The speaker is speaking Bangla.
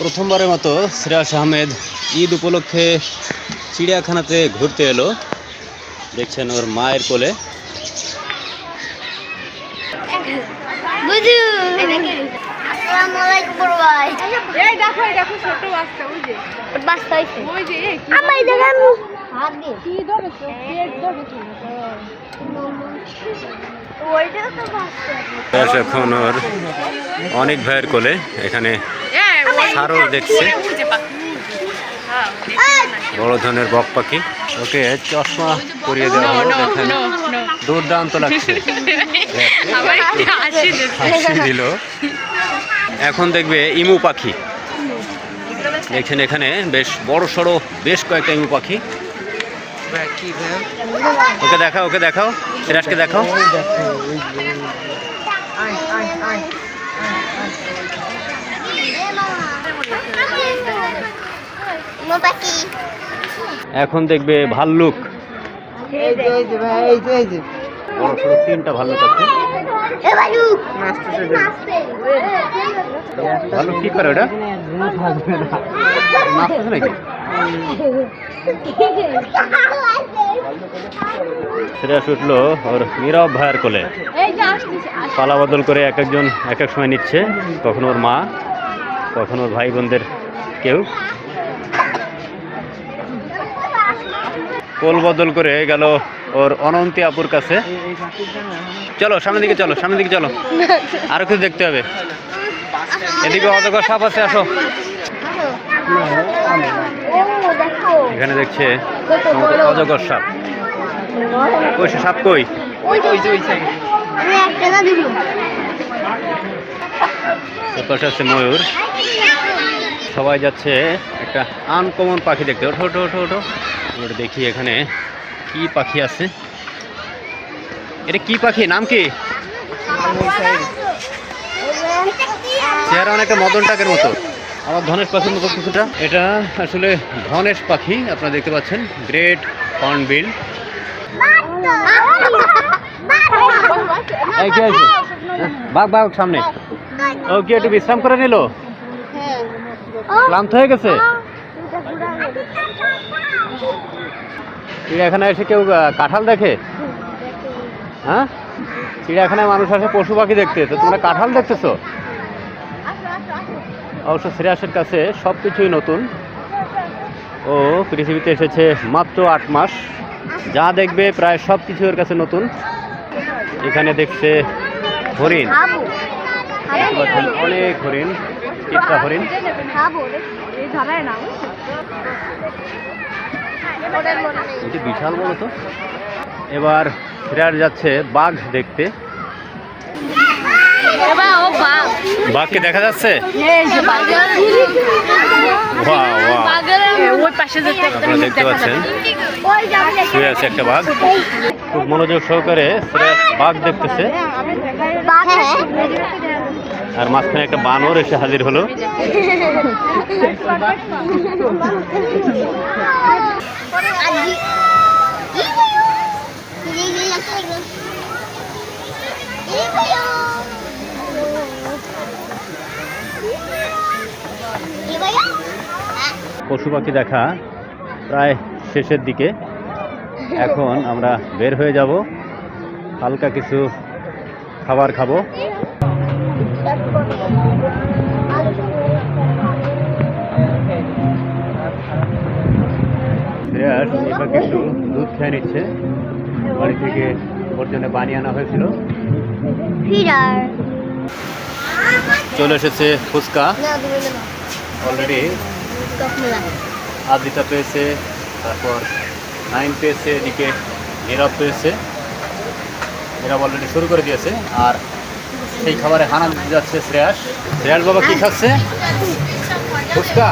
প্রথমবারের মতো শ্রেয়াস আহমেদ ঈদ উপলক্ষে চিড়িয়াখানাতে ঘুরতে এলো। দেখছেন ওর মায়ের কোলে। এখন ওর অনেক ভাইয়ের কোলে। এখানে সারস দেখছে। বড় ধরনের বক পাখি। ওকে চশমা পরিয়ে দেওয়া হলো দেখেন দুর্দান্ত লাগছে। হাসি দিল। এখন দেখবে ইমু পাখি। দেখছেন এখানে বেশ বড় সড়ো বেশ কয়েকটা ইমু পাখি। ওকে দেখাও ওকে দেখাও। সিরাজকে দেখাও। মোটাকি এখন দেখবে ভাল্লুক এই যে এই যে ভাই এই যে এই যে। বড় সড়ো তিনটা ভাল্লুক আছে। ভাল্লুক কি করে ওটা? নাচতেছে নাকি? সিরাজ উঠল ওর নীরব ভাইয়ের কোলে। এই পালা বদল করে এক একজন এক এক সময় নিচ্ছে। কখনো ওর মা কখনো ওর ভাই বোনদের কেউ। কোল বদল করে গেল ওর অনন্তি আপুর কাছে। চলো, সামনের দিকে চলো, সামনের দিকে চলো। আরও কিছু দেখতে হবে। এদিকে অজগর সাপ আছে, আসো। এখানে দেখছে অজগর সাপ। কই সাপ কই? ওই ওই ওই পাশে আছে ময়ূর। সবাই যাচ্ছে একটা আনকমন পাখি দেখতে। ওঠো ওঠো ওঠো ওঠো। এবার দেখি এখানে কি পাখি আছে। এটা কি পাখি? নাম কি? চেহারা অনেকটা মদন টাকের মতো। আমার ধনেশ পাখির মতো কিছুটা। এটা আসলে ধনেশ পাখি, আপনারা দেখতে পাচ্ছেন। গ্রেট হর্নবিল বাঘ বাঘ, সামনে। ও কি একটু বিশ্রাম করে নিল? ক্লান্ত হয়ে গেছে? চিড়িয়াখানায় এসে কেউ কাঁঠাল দেখে? হ্যাঁ? চিড়িয়াখানায় মানুষ আসে, পশু পাখি দেখতে। তো তোমরা কাঁঠাল দেখতেছো? অবশ্য শ্রেয়াসের কাছে সব কিছুই নতুন। ও, পৃথিবীতে এসেছে মাত্র আট মাস। যা দেখবে প্রায় সব কিছু ওর কাছে নতুন। এখানে দেখছে হরিণ। অনেক হরিণ হরিণ। এটি বিশাল বড় তো। এবার ফেরার যাচ্ছে বাঘ দেখতে। বাঘকে দেখা যাচ্ছে? আপনারা দেখতে পাচ্ছেন। শুয়ে আছে একটা বাঘ। খুব মনোযোগ সহকারে বাঘ দেখতেছে। বাপ আর মাঝখানে একটা বানর এসে হাজির হলো। পশু পাখি দেখা প্রায় শেষের দিকে। এখন আমরা বের হয়ে যাব। হালকা কিছু খাবার খাব। শ্রেয়াস এবার একটু দুধ খেয়ে নিচ্ছে। বাড়ি থেকে ওর জন্য বানিয়ে আনা হয়েছিল। চলে এসেছে ফুচকা। অলরেডি আদ্রিতা পেয়েছে তারপর নাইন পেয়েছে এদিকে নীরব পেয়েছে। নীরব অলরেডি শুরু করে দিয়েছে আর সেই খাবারে হানা দিতে যাচ্ছে শ্রেয়াস। শ্রেয়াস বাবা কি খাচ্ছে? ফুচকা।